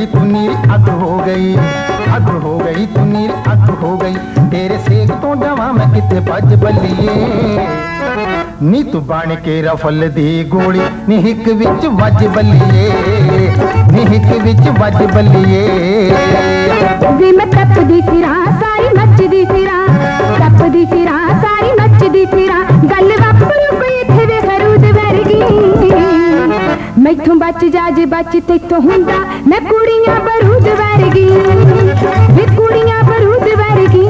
गई तू नीर अद हो गई अद हो गई तू नीर अद हो गई तेरे सेक तो जावा मैं किथे भज बलिए ਨੀ ਤੂੰ ਬਣ ਕੇ ਰਫਲ ਦੀ ਗੋਲੀ ਨਿਹਕ ਵਿੱਚ ਵੱਜ ਬੱਲੀਏ ਨਿਹਕ ਵਿੱਚ ਵੱਜ ਬੱਲੀਏ ਵੀ ਮੈਂ ਤੱਪਦੀ ਫਿਰਾਂ ਮੈਥੋਂ ਬਚ ਜਾ ਜੇ ਬਚ ਤੇਥੋਂ ਹੁੰਦਾ ਮੈਂ ਕੁੜੀਆਂ ਬਰੂਦ ਵਰਗੀ ਵੀ ਕੁੜੀਆਂ ਬਰੂਦ ਵਰਗੀ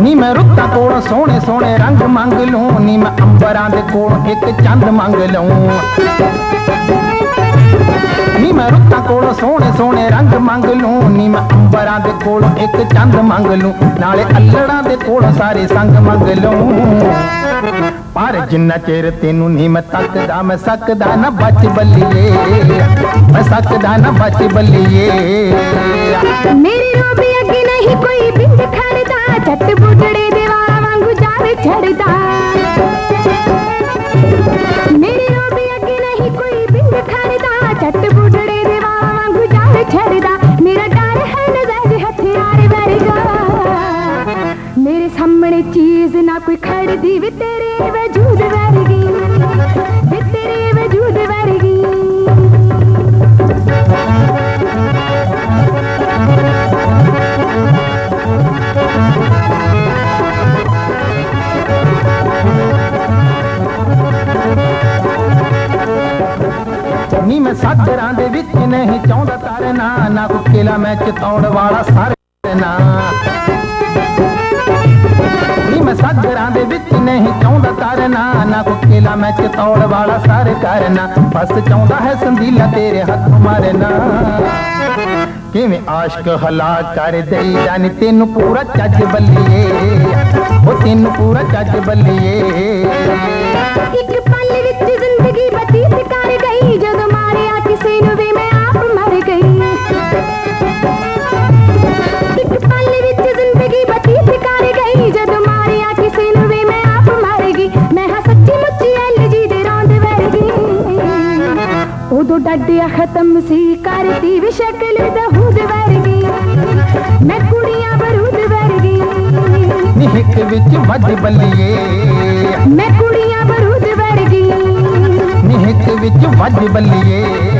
ਨੀ ਮੈਂ ਰੁੱਤਾਂ ਕੋਲ ਸੋਹਣੇ ਸੋਹਣੇ ਰੰਗ ਮੰਗ ਲੂੰ, ਨੀ ਮੈਂ ਅੰਬਰਾਂ ਦੇ ਕੋਲ ਇੱਕ ਚੰਦ ਮੰਗ ਲਊਂ ਨੀ ਮੈਂ ਰੁੱਤਾਂ ਕੋਲ ਸੋਹਣੇ ਸੋਹਣੇ ਰੰਗ ਮੰਗ ਲੂੰ, ਨੀ ਮੈਂ ਅੰਬਰਾਂ ਦੇ ਕੋਲ ਇੱਕ ਚੰਦ ਮੰਗ ਲੂੰ, ਨਾਲੇ ਅల్లੜਾਂ ਦੇ ਕੋਲ ਸਾਰੇ ਸੰਗ ਮੰਗ ਲੂੰ। ਪਰ ਜਿੰਨਾ ਚਿਰ ਤੈਨੂੰ ਨੀ ਮੈਂ ਤੱਕਦਾ, ਮੈਂ ਸਕਦਾ ਨਾ ਬਚ ਬੱਲੀਏ, ਮੈਂ ਸਕਦਾ ਨਾ ਬਚ ਬੱਲੀਏ। ਮੇਰੀ ਰੋਬੀ ਅੱਗੇ ਨਹੀਂ ਕੋਈ ਬਿੰਦ ਖੜਦਾ ਛੱਟ ਬੁੱਢੜੇ ਦੇ ਵਾਂਗੂ ਜਾਵੇ ਛੜਦਾ ਸਾਹਮਣੇ ਚੀਜ਼ ਨਾ ਕੋਈ ਖੜਦੀ, ਵੀ ਤੇਰੇ ਵਜੂਦ ਵਰਗੀ। ਵੀ ਤੇਰੇ ਵਜੂਦ ਵਰਗੀ। ਨੀ ਮੈਂ ਸਾਗਰਾਂ ਦੇ ਵਿੱਚ ਨਹੀਂ ਚਾਹੁੰਦਾ ਤਰਨਾ ਨਾ ਕੋ ਕੇਲਾ ਮੈਂ ਚਤੌੜ ਵਾਲਾ ਸਰਨਾ ਚਾਹੁੰਦਾ ਤਰਨਾ ਨਾ ਕੋ ਮੈਂ ਚਤੌੜ ਵਾਲਾ ਸਰ ਕਰਨਾ। ਬਸ ਚਾਹੁੰਦਾ ਹੈ ਸੰਦੀਲਾ ਤੇਰੇ ਹੱਥ ਮਾਰਨਾ। ਕਿਵੇਂ ਆਸ਼ਕ ਹਲਾ ਕਰ ਦੇਈ ਜਾਨੀ, ਤੈਨੂੰ ਪੂਰਾ ਚੱਜ ਬੱਲੀਏ। ਉਹ ਤੈਨੂੰ ਪੂਰਾ ਚੱਜ ਬੱਲੀਏ। ਡੱਡਿਆ ਖਤਮ ਸੀ ਕਰਤੀ ਵੀ ਸ਼ਕਲ ਦਹੂਦ ਵਰਗੀ। ਮੈਂ ਕੁੜੀਆਂ ਬਰੂਦ ਵਰਗੀ। ਨੀ ਹਿੱਕ ਵਿੱਚ ਵੱਜ ਬੱਲੀਏ। ਮੈਂ ਕੁੜੀਆਂ ਬਰੂਦ ਵਰਗੀ। ਨੀ ਹਿੱਕ ਵਿੱਚ ਵੱਜ ਬੱਲੀਏ।